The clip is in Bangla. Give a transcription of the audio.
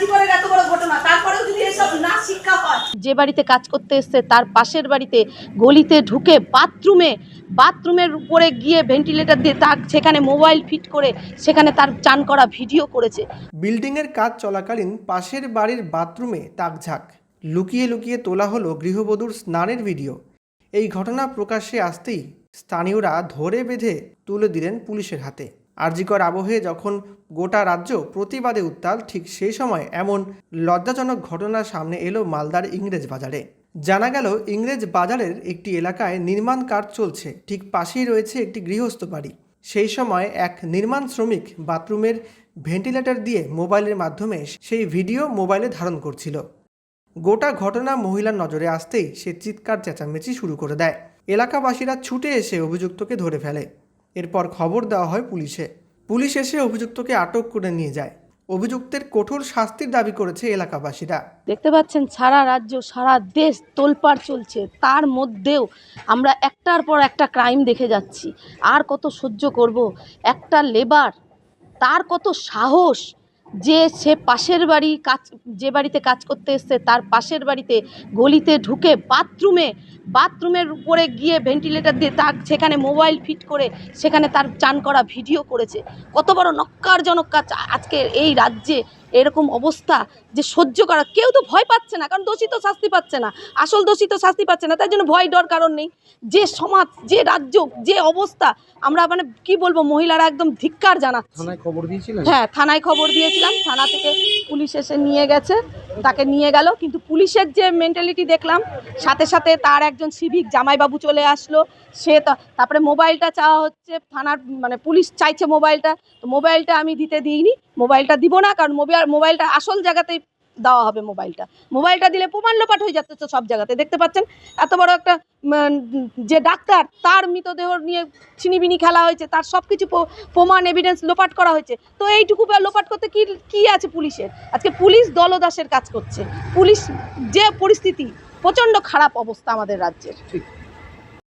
জীবনের এত বড় ঘটনা তারপরেও যদি এসব না শিক্ষা হয়। যে বাড়িতে কাজ করতে এসছে তার পাশের বাড়িতে গলিতে ঢুকে বাথরুমে বাথরুমের উপরে গিয়ে ভেন্টিলেটর দিয়ে তার সেখানে মোবাইল ফিট করে সেখানে তার চান করা ভিডিও করেছে। বিল্ডিংয়ের কাজ চলাকালীন পাশের বাড়ির বাথরুমে তাকঝাক। লুকিয়ে লুকিয়ে তোলা হলো গৃহবধূর স্নানের ভিডিও এই ঘটনা প্রকাশ্যে আসতেই স্থানীয়রা ধরে বেঁধে তুলে দিলেন পুলিশের হাতে। আরজিকর আবহে যখন গোটা রাজ্য প্রতিবাদে উত্তাল, ঠিক সেই সময় এমন লজ্জাজনক ঘটনা সামনে এলো মালদার ইংরেজ বাজারে। জানা গেল, ইংরেজ বাজারের একটি এলাকায় নির্মাণ কাজ চলছে। ঠিক পাশেই রয়েছে একটি গৃহস্থ বাড়ি। সেই সময় এক নির্মাণ শ্রমিক বাথরুমের ভেন্টিলেটর দিয়ে মোবাইলের মাধ্যমে সেই ভিডিও মোবাইলে ধারণ করছিল। গোটা ঘটনা মহিলার নজরে আসতেই সে চিৎকার, চেঁচামেচি শুরু করে দেয়। এলাকাবাসীরা ছুটে এসে অভিযুক্তকে ধরে ফেলে। এরপর খবর দেওয়া হয় পুলিশে। পুলিশ এসে অভিযুক্তকে আটক করে নিয়ে যায়। অভিযুক্তের কঠোর শাস্তির দাবি করেছে এলাকাবাসীরা। দেখতে পাচ্ছেন, সারা রাজ্য, সারা দেশ তোলপাড় চলছে। তার মধ্যেও আমরা একটার পর একটা ক্রাইম দেখে যাচ্ছি। আর কত সহ্য করব? একটা লেবার তার কত সাহস যে সে পাশের বাড়ি কাজ, যে বাড়িতে কাজ করতে এসছে, তার পাশের বাড়িতে গলিতে ঢুকে বাথরুমে বাথরুমের উপরে গিয়ে ভেন্টিলেটার দিয়ে তার সেখানে মোবাইল ফিট করে সেখানে তার চান করা ভিডিও করেছে। কত বড় নক্কারজনক কাজ আজকে এই রাজ্যে এরকম অবস্থা যে সহ্য করা কেউ তো ভয় পাচ্ছে না কারণ দোষী তো শাস্তি পাচ্ছে না আসল দোষী তো শাস্তি পাচ্ছে না তাই জন্য ভয় ডর কারণ নেই। যে সমাজ যে রাজ্য যে অবস্থা আমরা মানে কি বলব মহিলারা একদম ধিক্কার জানাচ্ছে। থানায় খবর দিয়েছিলেন? হ্যাঁ থানায় খবর দিয়েছিলাম থানা থেকে পুলিশ এসে নিয়ে গেছে তাকে নিয়ে গেল কিন্তু পুলিশের যে মেন্টালিটি দেখলাম সাথে সাথে তার একজন সিভিক জামাইবাবু চলে আসলো সে তা- তারপরে মোবাইলটা চাওয়া হচ্ছে থানার মানে পুলিশ চাইছে মোবাইলটা তো মোবাইলটা আমি দিতে দিইনি মোবাইলটা দিব না, কারণ মোবাইল, মোবাইলটা আসল জায়গাতেই দেওয়া হবে মোবাইলটা। মোবাইলটা দিলে প্রমাণ লোপাট হয়ে যাচ্ছে সব জায়গাতে, দেখতে পাচ্ছেন? এত বড় একটা যে ডাক্তার, তার মৃতদেহ নিয়ে ছিনিবিনি খেলা হয়েছে, তার সব কিছু প্র- প্রমাণ এভিডেন্স লোপাট করা হয়েছে। তো এইটুকু লোপাট করতে কি কি আছে পুলিশের? আজকে পুলিশ দলদাসের কাজ করছে। পুলিশ যে পরিস্থিতি, প্রচণ্ড খারাপ অবস্থা আমাদের রাজ্যের। ঠিক।